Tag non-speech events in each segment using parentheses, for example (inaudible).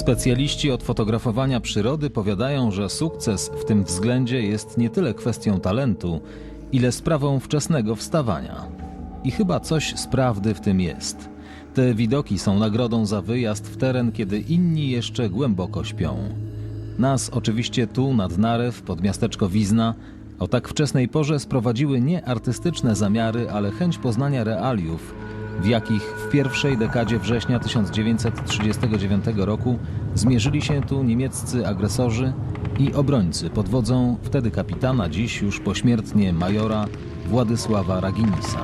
Specjaliści od fotografowania przyrody powiadają, że sukces w tym względzie jest nie tyle kwestią talentu, ile sprawą wczesnego wstawania. I chyba coś z prawdy w tym jest. Te widoki są nagrodą za wyjazd w teren, kiedy inni jeszcze głęboko śpią. Nas oczywiście tu, nad Narew, pod miasteczko Wizna, o tak wczesnej porze sprowadziły nie artystyczne zamiary, ale chęć poznania realiów, w jakich w pierwszej dekadzie września 1939 roku zmierzyli się tu niemieccy agresorzy i obrońcy pod wodzą wtedy kapitana, dziś już pośmiertnie majora Władysława Raginisa.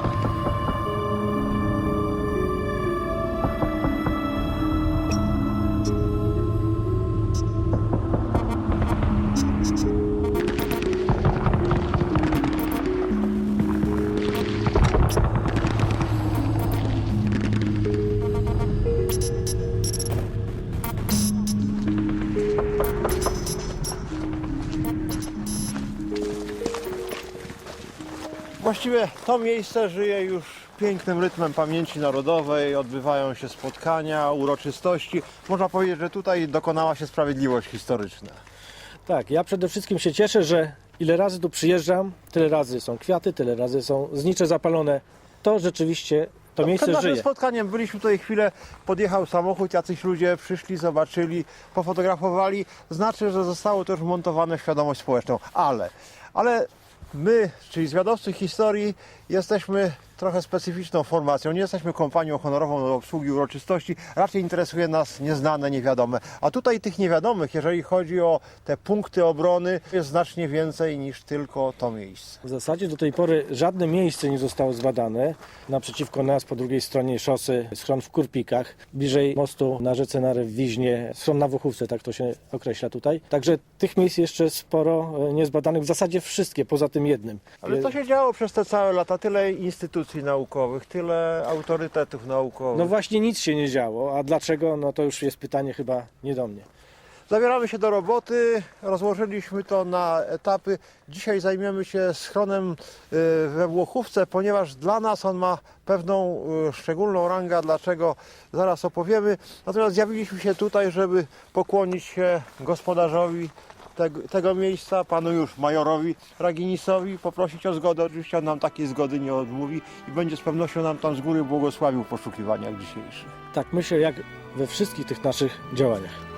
To miejsce żyje już pięknym rytmem pamięci narodowej, odbywają się spotkania, uroczystości. Można powiedzieć, że tutaj dokonała się sprawiedliwość historyczna. Tak, ja przede wszystkim się cieszę, że ile razy tu przyjeżdżam, tyle razy są kwiaty, tyle razy są znicze zapalone. To rzeczywiście to Przed miejsce naszym żyje. spotkaniem byliśmy tutaj chwilę, podjechał samochód, jacyś ludzie przyszli, zobaczyli, pofotografowali. Znaczy, że zostało to już montowane w świadomość społeczną. Ale, ale my, czyli zwiadowcy historii, jesteśmy trochę specyficzną formacją. Nie jesteśmy kompanią honorową do obsługi uroczystości. Raczej interesuje nas nieznane, niewiadome. A tutaj tych niewiadomych, jeżeli chodzi o te punkty obrony, jest znacznie więcej niż tylko to miejsce. W zasadzie do tej pory żadne miejsce nie zostało zbadane. Naprzeciwko nas, po drugiej stronie szosy, schron w Kurpikach, bliżej mostu na rzece Narew w Wiźnie, schron na Wochówce, tak to się określa tutaj. Także tych miejsc jeszcze sporo e, niezbadanych, w zasadzie wszystkie, poza tym jednym. Ale to się działo przez te całe lata. Tyle instytucji naukowych, tyle autorytetów naukowych. No właśnie nic się nie działo, a dlaczego? No to już jest pytanie chyba nie do mnie. Zabieramy się do roboty, rozłożyliśmy to na etapy. Dzisiaj zajmiemy się schronem y, we Włochówce, ponieważ dla nas on ma pewną y, szczególną rangę, dlaczego zaraz opowiemy. Natomiast zjawiliśmy się tutaj, żeby pokłonić się gospodarzowi tego, tego miejsca, panu już majorowi Raginisowi, poprosić o zgodę. Oczywiście on nam takiej zgody nie odmówi i będzie z pewnością nam tam z góry błogosławił w poszukiwaniach dzisiejszych. Tak myślę, jak we wszystkich tych naszych działaniach.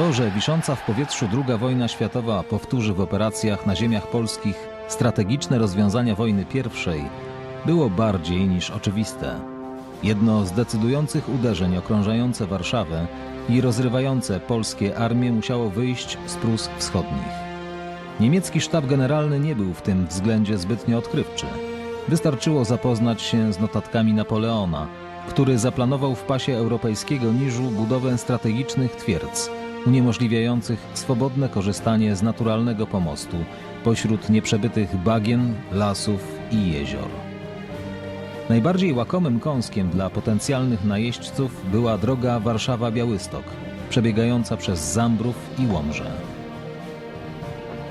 To, że wisząca w powietrzu II wojna światowa powtórzy w operacjach na ziemiach polskich strategiczne rozwiązania wojny pierwszej, było bardziej niż oczywiste. Jedno z decydujących uderzeń okrążające Warszawę i rozrywające polskie armie musiało wyjść z Prus Wschodnich. Niemiecki sztab generalny nie był w tym względzie zbytnio odkrywczy. Wystarczyło zapoznać się z notatkami Napoleona, który zaplanował w pasie europejskiego niżu budowę strategicznych twierdz, uniemożliwiających swobodne korzystanie z naturalnego pomostu pośród nieprzebytych bagien, lasów i jezior. Najbardziej łakomym kąskiem dla potencjalnych najeźdźców była droga Warszawa-Białystok, przebiegająca przez Zambrów i Łomżę.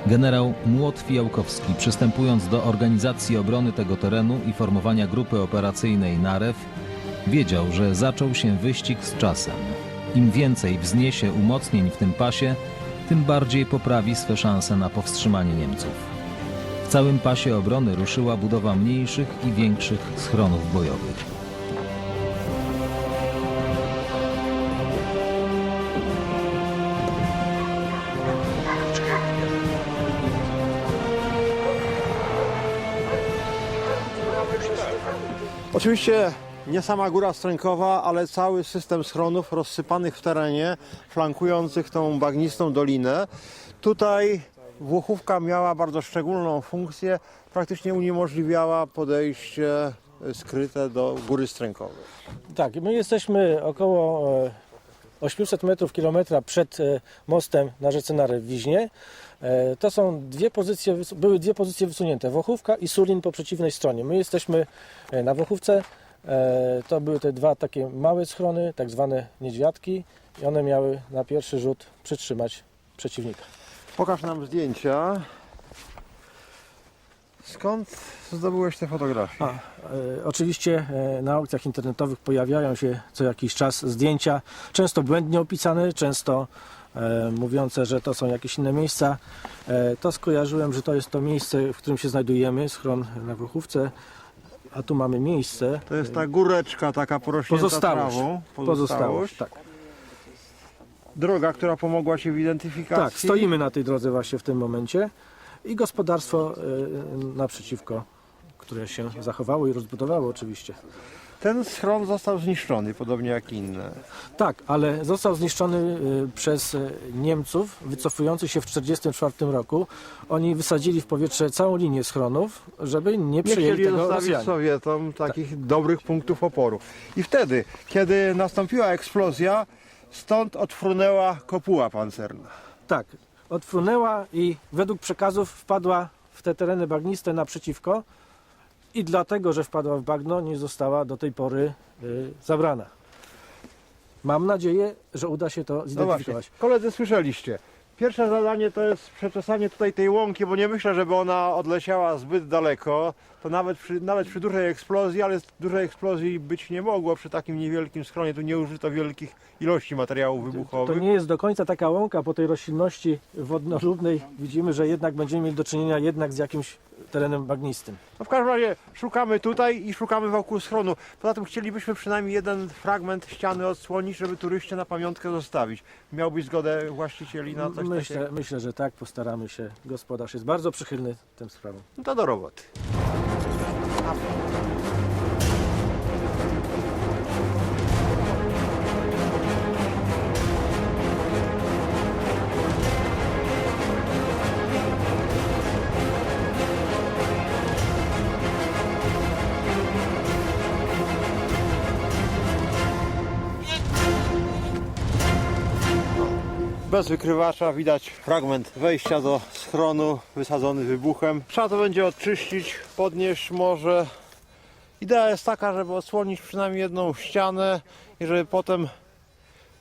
Generał Młot Fijałkowski, przystępując do organizacji obrony tego terenu i formowania grupy operacyjnej Narew, wiedział, że zaczął się wyścig z czasem. Im więcej wzniesie umocnień w tym pasie, tym bardziej poprawi swe szanse na powstrzymanie Niemców. W całym pasie obrony ruszyła budowa mniejszych i większych schronów bojowych. Oczywiście nie sama góra Strękowa, ale cały system schronów rozsypanych w terenie, flankujących tą bagnistą dolinę. Tutaj Włochówka miała bardzo szczególną funkcję, praktycznie uniemożliwiała podejście e, skryte do góry Strękowej. Tak, my jesteśmy około e, 800 metrów kilometra przed e, mostem na rzece Narew w Wiźnie. E, To są dwie pozycje, były dwie pozycje wysunięte, Wochówka i Sulin po przeciwnej stronie. My jesteśmy e, na Wochówce, E, To były te dwa takie małe schrony, tak zwane niedźwiadki i one miały na pierwszy rzut przytrzymać przeciwnika. Pokaż nam zdjęcia. Skąd zdobyłeś te fotografie? A, e, oczywiście e, na aukcjach internetowych pojawiają się co jakiś czas zdjęcia, często błędnie opisane, często e, mówiące, że to są jakieś inne miejsca. E, to skojarzyłem, że to jest to miejsce, w którym się znajdujemy, schron na Włochówce, a tu mamy miejsce. To jest ta góreczka taka porośnięta Pozostałość. trawą. Pozostałość, tak. Droga, która pomogła Ci w identyfikacji. Tak, stoimy na tej drodze właśnie w tym momencie i gospodarstwo e, naprzeciwko, które się zachowało i rozbudowało oczywiście. Ten schron został zniszczony, podobnie jak inne. Tak, ale został zniszczony y, przez y, Niemców wycofujących się w 1944 roku. Oni wysadzili w powietrze całą linię schronów, żeby nie Nie przyjęli chcieli tego zostawić Rosjanie. Sowietom takich dobrych punktów oporu. I wtedy, kiedy nastąpiła eksplozja, stąd odfrunęła kopuła pancerna. Tak, odfrunęła i według przekazów wpadła w te tereny bagniste naprzeciwko i dlatego, że wpadła w bagno, nie została do tej pory y, zabrana. Mam nadzieję, że uda się to No właśnie, zidentyfikować. koledzy słyszeliście. Pierwsze zadanie to jest przeczesanie tutaj tej łąki, bo nie myślę, żeby ona odleciała zbyt daleko. To nawet przy, nawet przy dużej eksplozji, ale dużej eksplozji być nie mogło przy takim niewielkim schronie. Tu nie użyto wielkich ilości materiałów To wybuchowych. nie jest do końca taka łąka po tej roślinności wodnolubnej. Widzimy, że jednak będziemy mieli do czynienia jednak z jakimś terenem bagnistym. No w każdym razie szukamy tutaj i szukamy wokół schronu. Poza tym chcielibyśmy przynajmniej jeden fragment ściany odsłonić, żeby turyście na pamiątkę zostawić. Miałbyś zgodę właścicieli na coś Myślę, takiego? myślę, że tak, postaramy się. Gospodarz jest bardzo przychylny tym sprawom. No to do roboty. ครับ Bez wykrywacza widać fragment wejścia do schronu wysadzony wybuchem. Trzeba to będzie odczyścić, podnieść może. Idea jest taka, żeby odsłonić przynajmniej jedną ścianę i żeby potem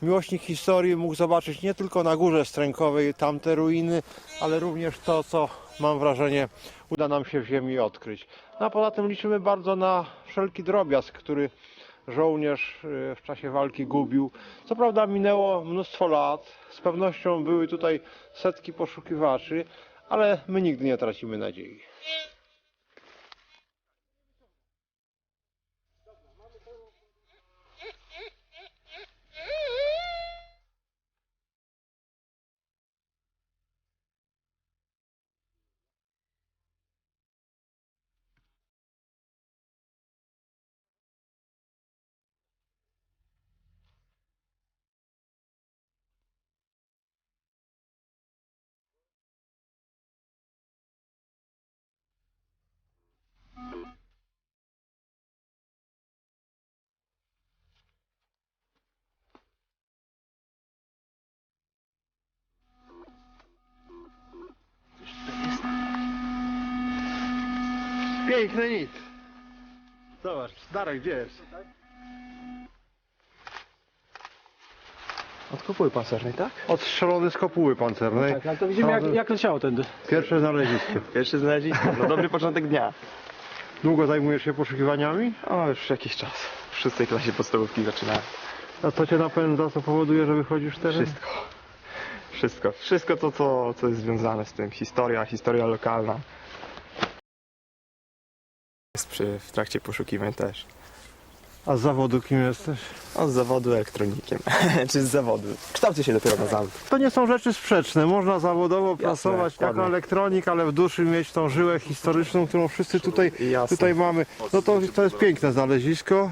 miłośnik historii mógł zobaczyć nie tylko na górze strękowej tamte ruiny, ale również to, co mam wrażenie uda nam się w ziemi odkryć. No a poza tym liczymy bardzo na wszelki drobiazg, który żołnierz y, w czasie walki gubił. Co prawda minęło mnóstwo lat, z pewnością były tutaj setki poszukiwaczy, ale my nigdy nie tracimy nadziei. Piękny nic. Zobacz, Darek, gdzie jest? Od kopuły pancernej, tak? Odstrzelony z kopuły pancernej. Tak, ale to widzimy jak, jak leciało tędy. Pierwsze znalezisko. Pierwszy znalezisko. No dobry początek dnia. Długo zajmujesz się poszukiwaniami? O, już jakiś czas. W szóstej klasie podstawówki zaczynałem. A co cię napędza, co powoduje, że wychodzisz w teren? Wszystko. Wszystko. Wszystko to, co, co jest związane z tym. Historia, historia lokalna. Jest przy, w trakcie poszukiwań też. A z zawodu kim jesteś? O, z zawodu elektronikiem. (laughs) Czy z zawodu. Kształcę się dopiero na zawód. To nie są rzeczy sprzeczne. Można zawodowo pracować jako dokładnie. elektronik, ale w duszy mieć tą żyłę historyczną, którą wszyscy tutaj, Jasne. tutaj mamy. No to, to jest piękne znalezisko.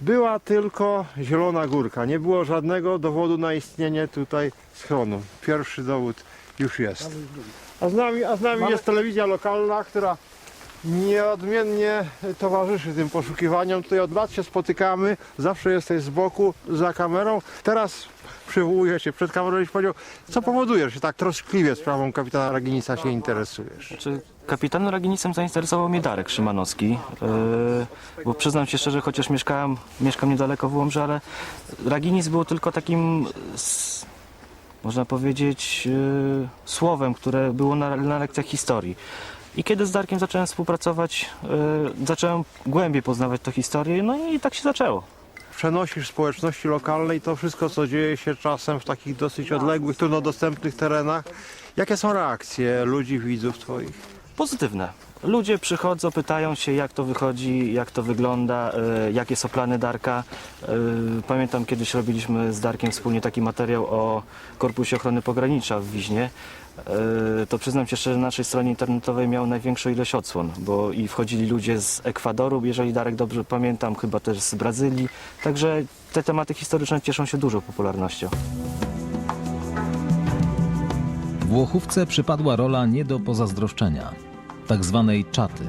Była tylko zielona górka. Nie było żadnego dowodu na istnienie tutaj schronu. Pierwszy dowód już jest. A z nami, a z nami jest telewizja lokalna, która nieodmiennie towarzyszy tym poszukiwaniom. Tutaj od lat się spotykamy, zawsze jesteś z boku, za kamerą. Teraz przywołuję się przed kamerą i powiedział, co powoduje, że tak troskliwie sprawą kapitana Raginisa się interesujesz. Czy kapitanem Raginicem zainteresował mnie Darek Szymanowski, yy, bo przyznam się szczerze, chociaż mieszkałem, mieszkam niedaleko w Łomży, ale Raginic był tylko takim, s- można powiedzieć, yy, słowem, które było na, na lekcjach historii. I kiedy z Darkiem zacząłem współpracować, yy, zacząłem głębiej poznawać tę historię, no i tak się zaczęło. Przenosisz społeczności lokalnej to wszystko, co dzieje się czasem w takich dosyć odległych, trudno dostępnych terenach. Jakie są reakcje ludzi, widzów twoich? Pozytywne. Ludzie przychodzą, pytają się, jak to wychodzi, jak to wygląda, e, jakie są plany Darka. E, Pamiętam, kiedyś robiliśmy z Darkiem wspólnie taki materiał o Korpusie Ochrony Pogranicza w Wiźnie. E, To przyznam się szczerze, na naszej stronie internetowej miał największą ilość odsłon, bo i wchodzili ludzie z Ekwadoru, jeżeli Darek dobrze pamiętam, chyba też z Brazylii. Także te tematy historyczne cieszą się dużą popularnością. Włochówce przypadła rola nie do pozazdroszczenia, tak zwanej czaty.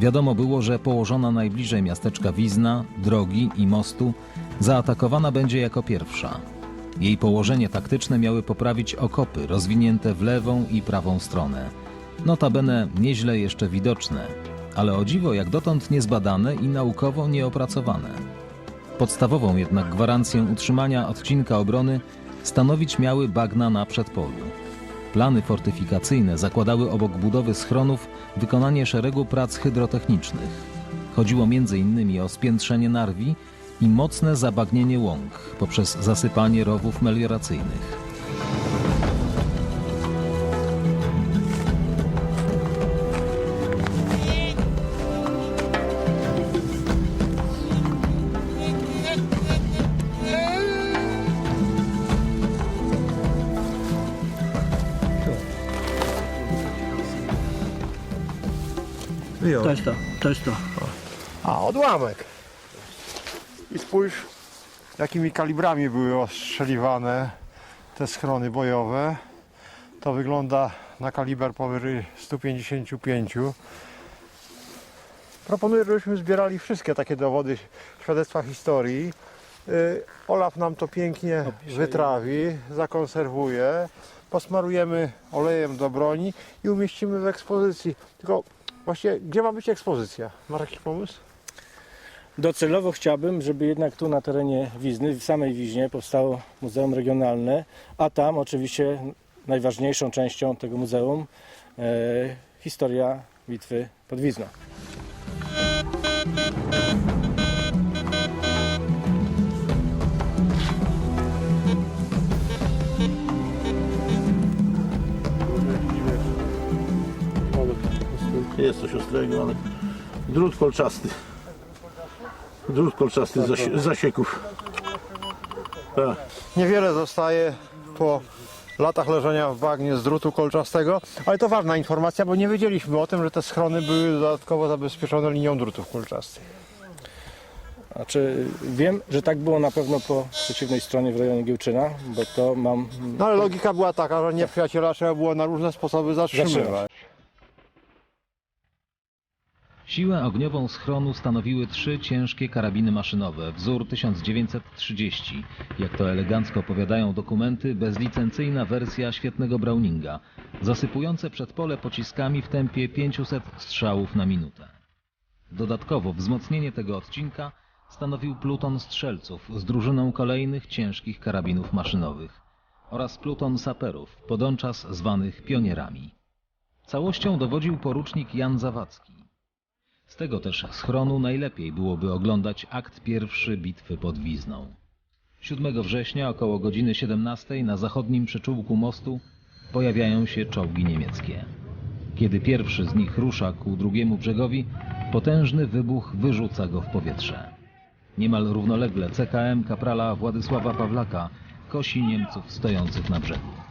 Wiadomo było, że położona najbliżej miasteczka Wizna, drogi i mostu, zaatakowana będzie jako pierwsza. Jej położenie taktyczne miały poprawić okopy rozwinięte w lewą i prawą stronę. Notabene nieźle jeszcze widoczne, ale o dziwo jak dotąd niezbadane i naukowo nieopracowane. Podstawową jednak gwarancję utrzymania odcinka obrony stanowić miały bagna na przedpolu. Plany fortyfikacyjne zakładały obok budowy schronów wykonanie szeregu prac hydrotechnicznych. Chodziło m.in. o spiętrzenie narwi i mocne zabagnienie łąk poprzez zasypanie rowów melioracyjnych. To jest to, to jest to. A, odłamek. Spójrz, jakimi kalibrami były ostrzeliwane te schrony bojowe. To wygląda na kaliber powyżej 155. Proponuję, żebyśmy zbierali wszystkie takie dowody, świadectwa historii. Y, Olaf nam to pięknie wytrawi, zakonserwuje, posmarujemy olejem do broni i umieścimy w ekspozycji. Tylko właśnie, gdzie ma być ekspozycja? Masz jakiś pomysł? Docelowo chciałbym, żeby jednak tu na terenie Wizny, w samej Wiźnie powstało Muzeum Regionalne, a tam oczywiście najważniejszą częścią tego muzeum e, historia bitwy pod Wizną. Jest coś ostrego, ale drut kolczasty. Drut kolczasty z zasie- z zasieków. Tak. Niewiele zostaje po latach leżenia w bagnie z drutu kolczastego, ale to ważna informacja, bo nie wiedzieliśmy o tym, że te schrony były dodatkowo zabezpieczone linią drutów kolczastych. Znaczy, wiem, że tak było na pewno po przeciwnej stronie w rejonie Giełczyna, bo to mam No ale logika była taka, że nieprzyjaciela trzeba było na różne sposoby zatrzymywać. Zatrzymać. Siłę ogniową schronu stanowiły trzy ciężkie karabiny maszynowe, wzór 1930. Jak to elegancko opowiadają dokumenty, bezlicencyjna wersja świetnego Browninga, zasypujące przedpole pociskami w tempie 500 strzałów na minutę. Dodatkowo wzmocnienie tego odcinka stanowił pluton strzelców z drużyną kolejnych ciężkich karabinów maszynowych oraz pluton saperów, podonczas zwanych pionierami. Całością dowodził porucznik Jan Zawadzki. Z tego też schronu najlepiej byłoby oglądać akt pierwszy bitwy pod Wizną. 7 września około godziny 17 na zachodnim przyczółku mostu pojawiają się czołgi niemieckie. Kiedy pierwszy z nich rusza ku drugiemu brzegowi, potężny wybuch wyrzuca go w powietrze. Niemal równolegle CKM kaprala Władysława Pawlaka kosi Niemców stojących na brzegu.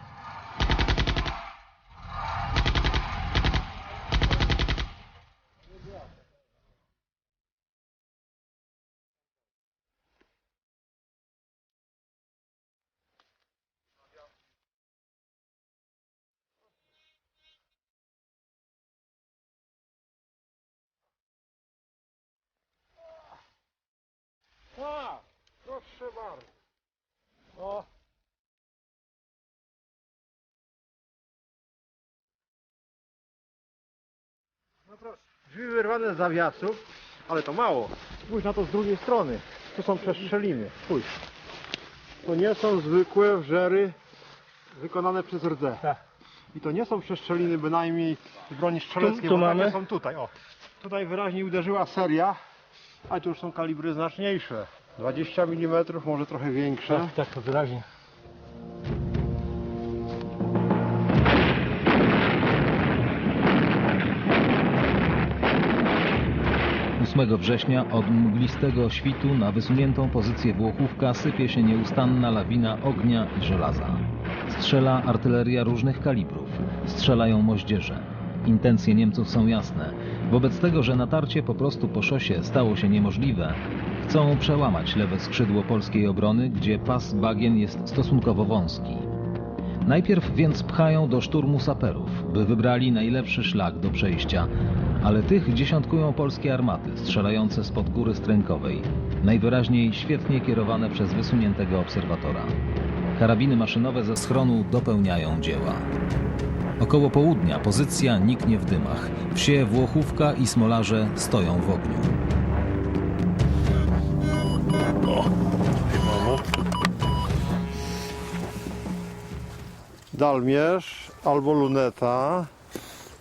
A, proszę bardzo. O, Z zawiasów, ale to mało. Spójrz na to z drugiej strony. Tu są przestrzeliny. Spójrz. To nie są zwykłe wżery wykonane przez rdze. I to nie są przestrzeliny bynajmniej z broni strzeleckiej, Tu- tu bo takie mamy. są tutaj. O. Tutaj wyraźnie uderzyła seria, a tu już są kalibry znaczniejsze. 20 mm, może trochę większe. tak, to wyraźnie. 8 września od mglistego świtu na wysuniętą pozycję Włochówka sypie się nieustanna lawina ognia i żelaza. Strzela artyleria różnych kalibrów, strzelają moździerze. Intencje Niemców są jasne. Wobec tego, że natarcie po prostu po szosie stało się niemożliwe, chcą przełamać lewe skrzydło polskiej obrony, gdzie pas bagien jest stosunkowo wąski. Najpierw więc pchają do szturmu saperów, by wybrali najlepszy szlak do przejścia, ale tych dziesiątkują polskie armaty strzelające spod góry strękowej, najwyraźniej świetnie kierowane przez wysuniętego obserwatora. Karabiny maszynowe ze schronu dopełniają dzieła. Około południa pozycja niknie w dymach. Wsie Włochówka i Smolarze stoją w ogniu. Dalmierz albo luneta,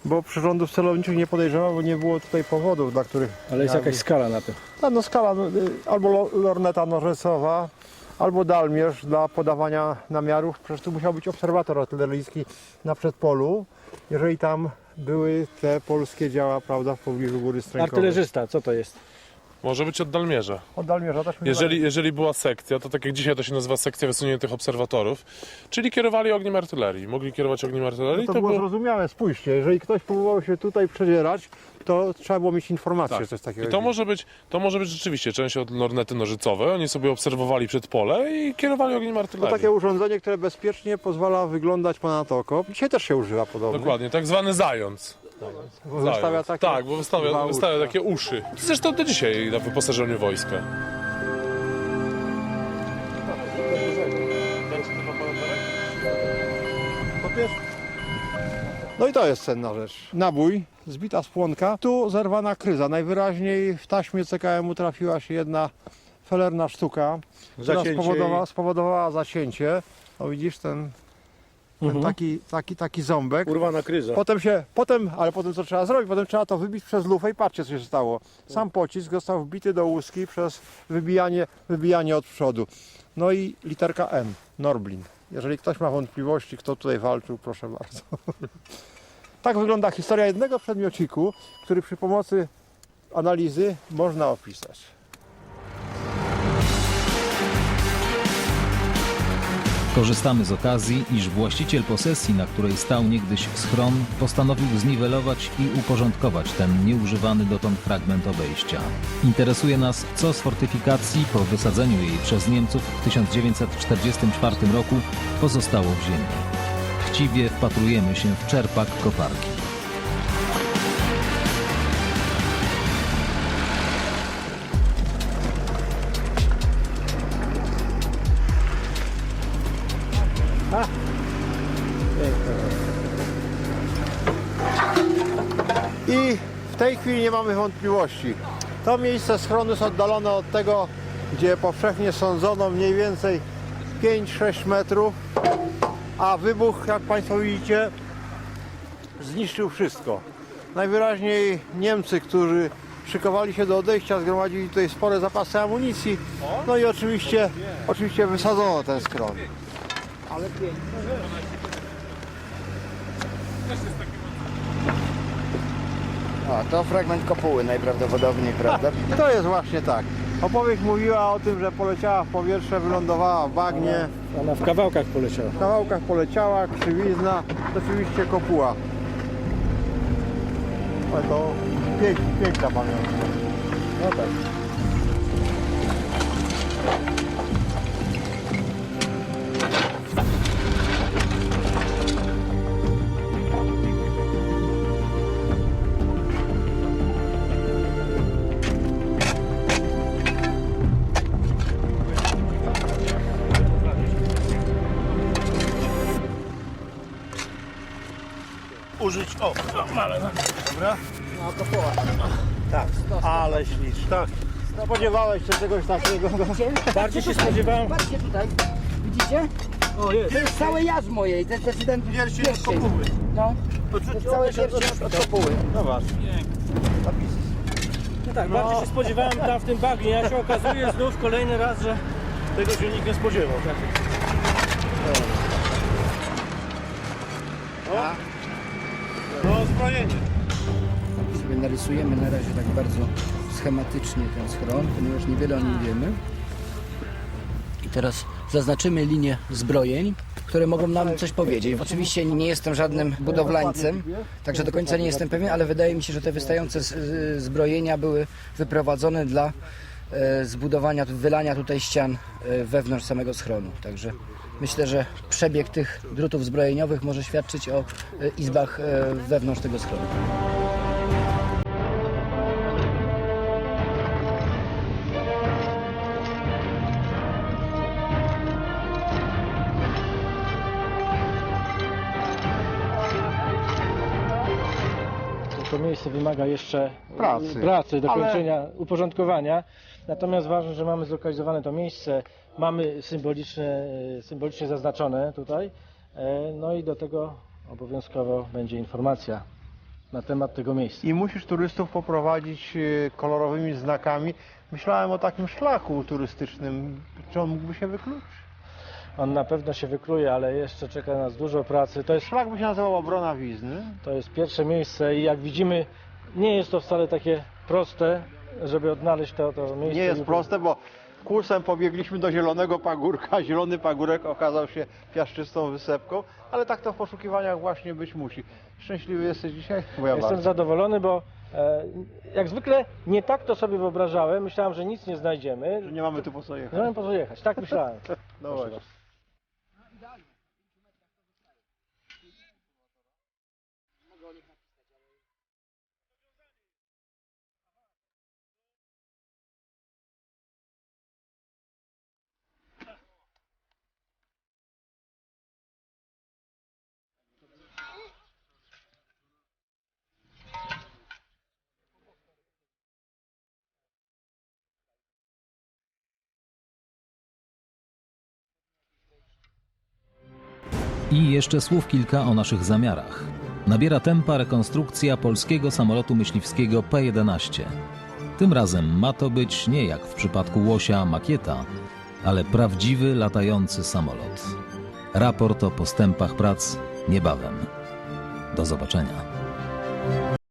bo przyrządów celowniczych nie podejrzewał, bo nie było tutaj powodów, dla których... Ale jest miałaby- jakaś skala na tym. No, no skala, no, y, albo lo- lorneta nożycowa, albo dalmierz dla podawania namiarów. Przecież tu musiał być obserwator artyleryjski na przedpolu, jeżeli tam były te polskie działa, prawda, w pobliżu góry strękowej. Artylerzysta, co to jest? Może być od Dalmierza. Od dalmierza też Jeżeli, jeżeli była sekcja, to tak jak dzisiaj to się nazywa sekcja wysuniętych obserwatorów, czyli kierowali ogniem artylerii. Mogli kierować ogniem artylerii, to, to, było zrozumiałe, spójrzcie, jeżeli ktoś próbował się tutaj przedzierać, to trzeba było mieć informację, Tak. że coś takiego I to jest. może, być, to może być rzeczywiście część od lornety nożycowej. Oni sobie obserwowali przed pole i kierowali ogniem To artylerii. takie urządzenie, które bezpiecznie pozwala wyglądać ponad oko. Dzisiaj też się używa podobnie. Dokładnie, tak zwany zając. Bo Wystawia Zając. takie tak, bo wystawia, dwa wystawia uszka. takie uszy. Zresztą do dzisiaj na wyposażeniu wojska. No i to jest cenna rzecz. Nabój, zbita spłonka, tu zerwana kryza. Najwyraźniej w taśmie CKM-u trafiła się jedna felerna sztuka, która Zacięcie spowodowała, spowodowała zacięcie. O widzisz ten, ten Mhm. taki, taki, taki ząbek. Urwana kryza. Potem się, potem, ale potem co trzeba zrobić? Potem trzeba to wybić przez lufę i patrzcie co się stało. Sam pocisk został wbity do łuski przez wybijanie, wybijanie od przodu. No i literka N, Norblin. Jeżeli ktoś ma wątpliwości, kto tutaj walczył, proszę bardzo. (laughs) tak wygląda historia jednego przedmiociku, który przy pomocy analizy można opisać. Korzystamy z okazji, iż właściciel posesji, na której stał niegdyś schron, postanowił zniwelować i uporządkować ten nieużywany dotąd fragment obejścia. Interesuje nas, co z fortyfikacji po wysadzeniu jej przez Niemców w 1944 roku pozostało w ziemi. Chciwie wpatrujemy się w czerpak koparki. I w tej chwili nie mamy wątpliwości. To miejsce schronu jest oddalone od tego, gdzie powszechnie sądzono mniej więcej 5-6 metrów, a wybuch, jak Państwo widzicie, zniszczył wszystko. Najwyraźniej Niemcy, którzy szykowali się do odejścia, zgromadzili tutaj spore zapasy amunicji, no i oczywiście, oczywiście wysadzono ten schron. O, to fragment kopuły najprawdopodobniej, prawda? To jest właśnie tak. Opowieść mówiła o tym, że poleciała w powietrze, wylądowała w bagnie, Ona w kawałkach poleciała. w kawałkach poleciała, krzywizna, to oczywiście kopuła. Ale to pięk, piękna pamiątka. No tak. Użyć, o, no, ale, dobra. Tak, ale śliczny. Tak. Spodziewałeś się czegoś takiego? Bardziej się spodziewałem. Patrzcie tutaj, widzicie? O, jest. To jest całe jaż mojej, to, to jest ten pierścień. No, to jest całe pierścień od kopuły. Zobacz. No tak, bardziej się spodziewałem tam w tym bagnie, a się okazuje znów kolejny raz, że tego się nikt nie spodziewał. Tak? No zbrojenie. Sobie narysujemy na razie tak bardzo schematycznie ten schron, ponieważ niewiele o nim wiemy. I teraz zaznaczymy linię zbrojeń, które mogą nam coś powiedzieć. Oczywiście nie jestem żadnym budowlańcem, także do końca nie jestem pewien, ale wydaje mi się, że te wystające zbrojenia były wyprowadzone dla zbudowania, wylania tutaj ścian e, wewnątrz samego schronu. Także myślę, że przebieg tych drutów zbrojeniowych może świadczyć o e, izbach e, wewnątrz tego schronu. Wymaga jeszcze Pracy. pracy do Ale- kończenia, uporządkowania. Natomiast ważne, że mamy zlokalizowane to miejsce, mamy symboliczne, e, symbolicznie zaznaczone tutaj. E, No i do tego obowiązkowo będzie informacja na temat tego miejsca. I musisz turystów poprowadzić e, kolorowymi znakami. Myślałem o takim szlaku turystycznym. Czy on mógłby się wykluczyć? On na pewno się wykluje, ale jeszcze czeka nas dużo pracy. To jest, Szlak by się nazywał Obrona Wizny. to jest pierwsze miejsce i jak widzimy, nie jest to wcale takie proste, żeby odnaleźć to, to miejsce. Nie jest proste, bo kursem pobiegliśmy do Zielonego Pagórka. (laughs) Zielony Pagórek okazał się piaszczystą wysepką, ale tak to w poszukiwaniach właśnie być musi. Szczęśliwy jesteś dzisiaj? Bo ja Jestem bardzo. zadowolony, bo e, jak zwykle nie tak to sobie wyobrażałem. Myślałem, że nic nie znajdziemy. Nie mamy tu po co jechać. Nie wiem po co jechać. Tak myślałem. (laughs) No właśnie. I jeszcze słów kilka o naszych zamiarach. Nabiera tempa rekonstrukcja polskiego samolotu myśliwskiego P-11. Tym razem ma to być nie jak w przypadku Łosia makieta, ale prawdziwy latający samolot. Raport o postępach prac niebawem. Do zobaczenia.